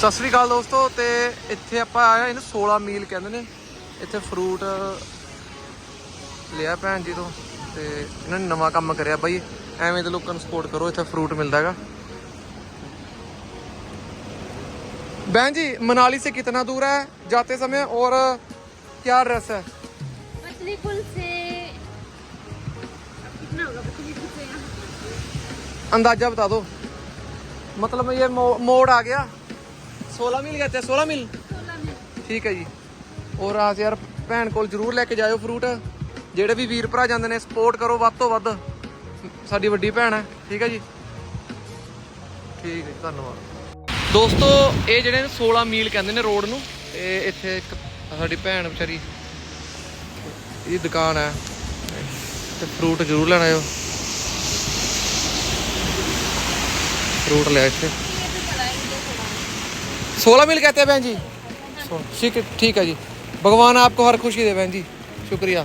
ਸਤਿ ਸ੍ਰੀ ਅਕਾਲ ਦੋਸਤੋ ਤੇ ਇੱਥੇ ਆਪਾਂ ਆਏ ਹਾਂ, ਇਹਨੂੰ 16 ਮੀਲ ਕਹਿੰਦੇ ਨੇ ਇੱਥੇ ਫਰੂਟ ਲਿਆ ਭੈਣ ਜੀ ਤੋਂ ਤੇ ਇਹਨਾਂ ਨੇ ਨਵਾਂ ਕੰਮ ਕਰਿਆ ਬਾਈ ਐਵੇਂ ਦੇ ਲੋਕਾਂ ਨੂੰ ਸਪੋਰਟ ਕਰੋ ਇੱਥੇ ਫਰੂਟ ਮਿਲਦਾ ਹੈਗਾ बहन जी मनाली से कितना दूर है जाते समय और क्या रस है पतली पुल से अब कितना होगा पतली पुल से यहाँ अंदाजा बता दो मतलब ये मो, मोड़ आ गया 16 ਮਿਲ ਕਹਤੇ 16 ਮਿਲ? ਠੀਕ ਹੈ ਜੀ। ਔਰ ਆਸ ਯਾਰ ਭੈਣ ਕੋਲ ਜਰੂਰ ਲੈ ਕੇ ਜਾਇਓ ਫਰੂਟ ਜਿਹੜੇ ਵੀ ਵੀਰ ਭਰਾ ਜਾਂਦੇ ਨੇ ਸਪੋਰਟ ਕਰੋ ਵੱਧ ਤੋਂ ਵੱਧ। ਸਾਡੀ ਵੱਡੀ ਭੈਣ ਹੈ ਠੀਕ ਹੈ ਜੀ। ਠੀਕ ਹੈ ਧੰਨਵਾਦ। ਦੋਸਤੋ ਇਹ ਜਿਹੜੇ ਨੇ 16 ਮੀਲ ਕਹਿੰਦੇ ਨੇ ਰੋਡ ਨੂੰ ਤੇ ਇੱਥੇ ਇੱਕ ਸਾਡੀ ਭੈਣ ਵਿਚਾਰੀ ਇਹ ਦੁਕਾਨ ਹੈ। ਤੇ ਫਰੂਟ ਜ਼ਰੂਰ ਲੈਣਾ ਆਇਓ। ਫਰੂਟ ਲੈ ਇੱਥੇ। 16 मील कहते हैं बहन जी सो- ठीक है ठीक है जी भगवान आपको हर खुशी दे बहन जी शुक्रिया